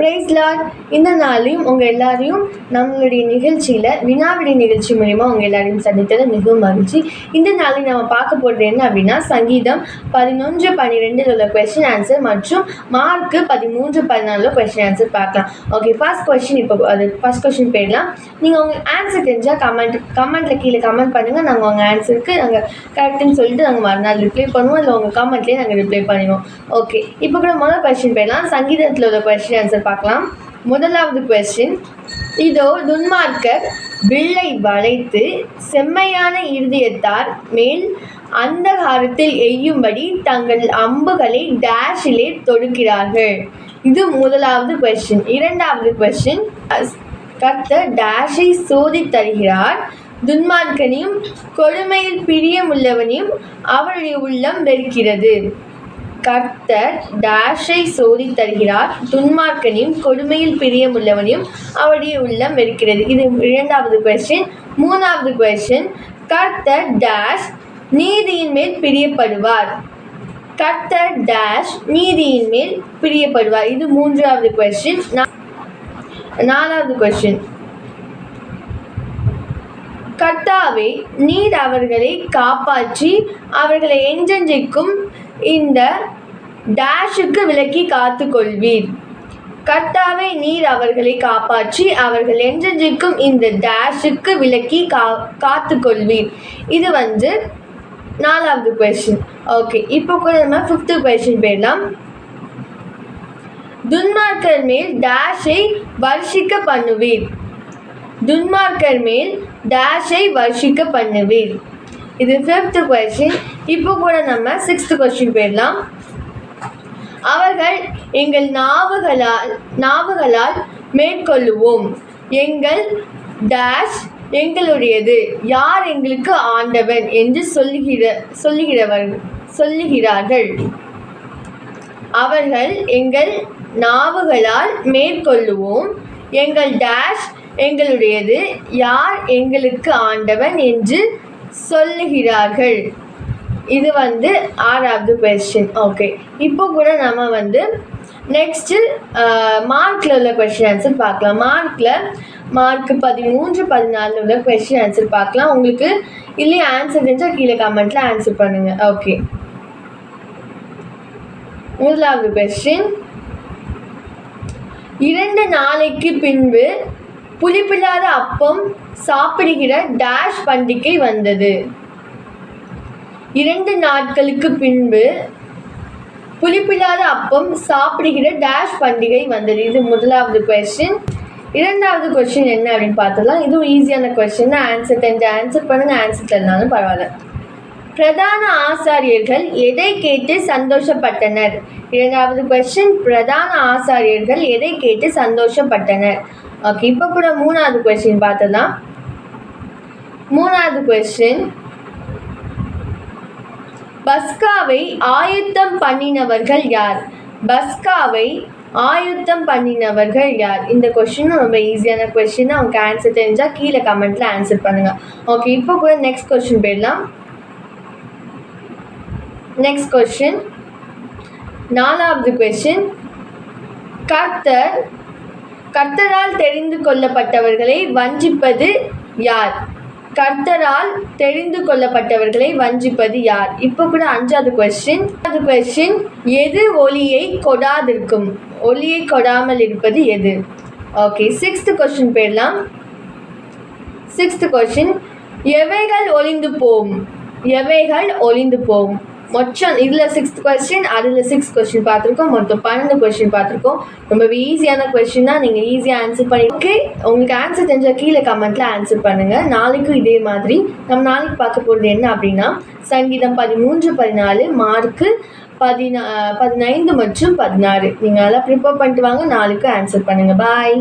Price Lord இந்த நாளையும் உங்கள் எல்லாரையும் நம்மளுடைய நிகழ்ச்சியில் வினாவிடை நிகழ்ச்சி மூலிமா உங்கள் எல்லாரையும் சந்தித்தது மிகவும் மகிழ்ச்சி. இந்த நாளில் நம்ம பார்க்க போகிறது என்ன அப்படின்னா சங்கீதம் பதினொன்று பன்னிரெண்டில் உள்ள கொஸ்டின் ஆன்சர் மற்றும் மார்க்கு பதிமூன்று பதினாலில் கொஸ்டின் ஆன்சர் பார்க்கலாம். ஓகே ஃபர்ஸ்ட் கொஸ்டின் இப்போ அது ஃபர்ஸ்ட் கொஸ்டின் போயிடலாம். நீங்கள் உங்கள் ஆன்சர் தெரிஞ்சால் கமெண்ட் கமெண்ட்டில் கீழே கமெண்ட் பண்ணுங்கள் நாங்கள் உங்கள் ஆன்சருக்கு நாங்கள் கரெக்டுன்னு சொல்லிட்டு நாங்கள் மறுநாள் ரிப்ளை பண்ணுவோம். இல்லை உங்கள் கமெண்ட்லேயே நாங்கள் ரிப்ளை பண்ணிடுவோம். ஓகே இப்போ கூட முதல் கொஸ்டின் போயிடலாம். சங்கீதத்தில் உள்ள கொஸ்டின் ஆன்சர் பார்க்கலாம். முதலாவது கொஸ்டின் இதோ துன்மார்க்கர் வில்லை வளைத்து செம்மையான இருதயத்தார் மேல் அந்தகாரத்தில் எய்யும்படி தங்கள் அம்புகளை டேஷிலே தொடுக்கிறார்கள். இது முதலாவது கொஸ்டின் இரண்டாவது கொஸ்டின் கர்த்தர் டேஷை சோதி தருகிறார். துன்மார்க்கனையும் கொடுமையில் பிரியமுள்ளவனையும் அவருடைய உள்ளம் வெறுக்கிறது. கர்த்தர் டேஷை சோதி தருகிறார். துன்மார்க்கனையும் கொடுமையில் பிரியமுள்ளவனையும் அவருடைய உள்ளம் வெறுக்கிறது. இது இரண்டாவது கொஸ்டின் மூணாவது கொஸ்டின் கர்த்தர் டேஷ் நீதியின் மேல் பிரியப்படுவார். கர்த்தர் டேஷ் நீதியின் மேல் பிரியப்படுவார். இது மூன்றாவது கொஸ்டின் நாலாவது கொஸ்டின் கர்த்தாவே நீர் அவர்களை காப்பாற்றி அவர்களை என்றென்றைக்கும் இந்த டேஷுக்கு விலக்கி காத்துக்கொள்வீர். கர்த்தாவே நீர் அவர்களை காப்பாற்றி அவர்கள் என்றென்றைக்கும் இந்த டேஷுக்கு விலக்கி கா காத்துக்கொள்வீர். இது வந்து நாலாவது கொஸ்டின் ஓகே இப்போ கூட நம்ம ஃபிஃப்த்து கொஸ்டின் போயிடலாம். துன்மார்க்கர் மேல் டேஷை வர்ஷிக்க பண்ணுவீர். துன்மார்க்கர் மேல் டேஷை வர்ஷிக்க பண்ணுவீர். இது ஃபிஃப்த் கொஸ்டின் இப்போ கூட நம்ம சிக்ஸ்த் கொஸ்டின் போயிடலாம். அவர்கள் எங்கள் நாவுகளால் நாவுகளால் மேற்கொள்ளுவோம். எங்கள் டேஷ் எங்களுடையது. யார் எங்களுக்கு ஆண்டவன் என்று சொல்லுகிற சொல்லுகிறவர் சொல்லுகிறார்கள். அவர்கள் எங்கள் நாவுகளால் மேற்கொள்ளுவோம். எங்கள் டேஷ் எங்களுடையது. யார் எங்களுக்கு ஆண்டவன் என்று சொல்லுகிறார்கள். இது வந்து ஆறாவது கொஸ்டின் ஓகே இப்போ கூட நம்ம வந்து நெக்ஸ்ட்டு மார்க்கில் உள்ள கொஸ்டின் ஆன்சர் பார்க்கலாம். மார்க்கில் மார்க் பதிமூன்று பதினாலில் உள்ள கொஸ்டின் ஆன்சர் பார்க்கலாம். உங்களுக்கு இல்லையே ஆன்சர் தெரிஞ்சால் கீழே கமெண்ட்டில் ஆன்சர் பண்ணுங்கள் ஓகே முதலாவது கொஸ்டின் இரண்டு நாளைக்கு பின்பு புளிப்பில்லாத அப்பம் சாப்பிடுகிற டேஷ் பண்டிகை வந்தது. இரண்டு நாட்களுக்கு பின்பு புளிப்பில்லாத அப்பம் சாப்பிடுகிற டேஷ் பண்டிகை வந்தது. இது முதலாவது கொஸ்டின் இரண்டாவது கொஸ்டின் என்ன அப்படின்னு பார்த்தலாம் இதுவும் ஈஸியான கொஸ்டின் ஆன்சர் தெரிஞ்ச ஆன்சர் பண்ணுங்க. ஆன்சர் தெரியனாலும் பரவாயில்ல. பிரதான ஆசாரியர்கள் எதை கேட்டு சந்தோஷப்பட்டனர்? இரண்டாவது கொஸ்டின் பிரதான ஆசாரியர்கள் எதை கேட்டு சந்தோஷப்பட்டனர்? ஓகே இப்போ கூட மூணாவது கொஸ்டின் பார்த்தலாம் மூணாவது கொஸ்டின் பஸ்காவை ஆயுத்தம் பண்ணினவர்கள் யார்? பஸ்காவை ஆயுத்தம் பண்ணினவர்கள் யார்? இந்த கொஷினும் ரொம்ப ஈஸியான கொஷின் அவங்க ஆன்சர் தெரிஞ்சால் கீழே கமெண்ட்டில் ஆன்சர் பண்ணுங்கள் ஓகே இப்போ கூட நெக்ஸ்ட் கொஷின் போயிடலாம். நெக்ஸ்ட் கொஷின் நாலாவது கொஷின் கர்த்தர் கர்த்தரால் தெரிந்து கொள்ளப்பட்டவர்களை வஞ்சிப்பது யார்? கர்த்தரால் தெரிந்து கொள்ளப்பட்டவர்களை வஞ்சிப்பது யார்? இப்போ கூட அஞ்சாவது கொஸ்டின் அஞ்சாவது கொஸ்டின் எது ஒலியை கொடாதிருக்கும்? ஒலியை கொடாமல் இருப்பது எது? ஓகே சிக்ஸ்த் கொஸ்டின் போயிடலாம். சிக்ஸ்த் கொஸ்டின் எவைகள் ஒளிந்து போகும் எவைகள் ஒளிந்து போகும் மொச்சம் இதில் சிக்ஸ்த் கொஸ்டின் அதில் சிக்ஸ் கொஸ்டின் பார்த்துருக்கோம். மொத்தம் பன்னெண்டு கொஸ்டின் பார்த்துருக்கோம். ரொம்ப ஈஸியான கொஸ்டின் தான். நீங்கள் ஈஸியாக ஆன்சர் பண்ணி ஓகே உங்களுக்கு ஆன்சர் தெரிஞ்சால் கீழே கமெண்ட்டில் ஆன்சர் பண்ணுங்கள் நாளைக்கும் இதே மாதிரி நம்ம நாளைக்கு பார்க்க போகிறது என்ன அப்படின்னா சங்கீதம் பதிமூன்று பதினாலு மார்க்கு பதினா பதினைந்து மற்றும் பதினாறு. நீங்கள் அதெல்லாம் ப்ரிப்பேர் பண்ணிட்டு வாங்க. நாளைக்கு ஆன்சர் பண்ணுங்கள் பாய்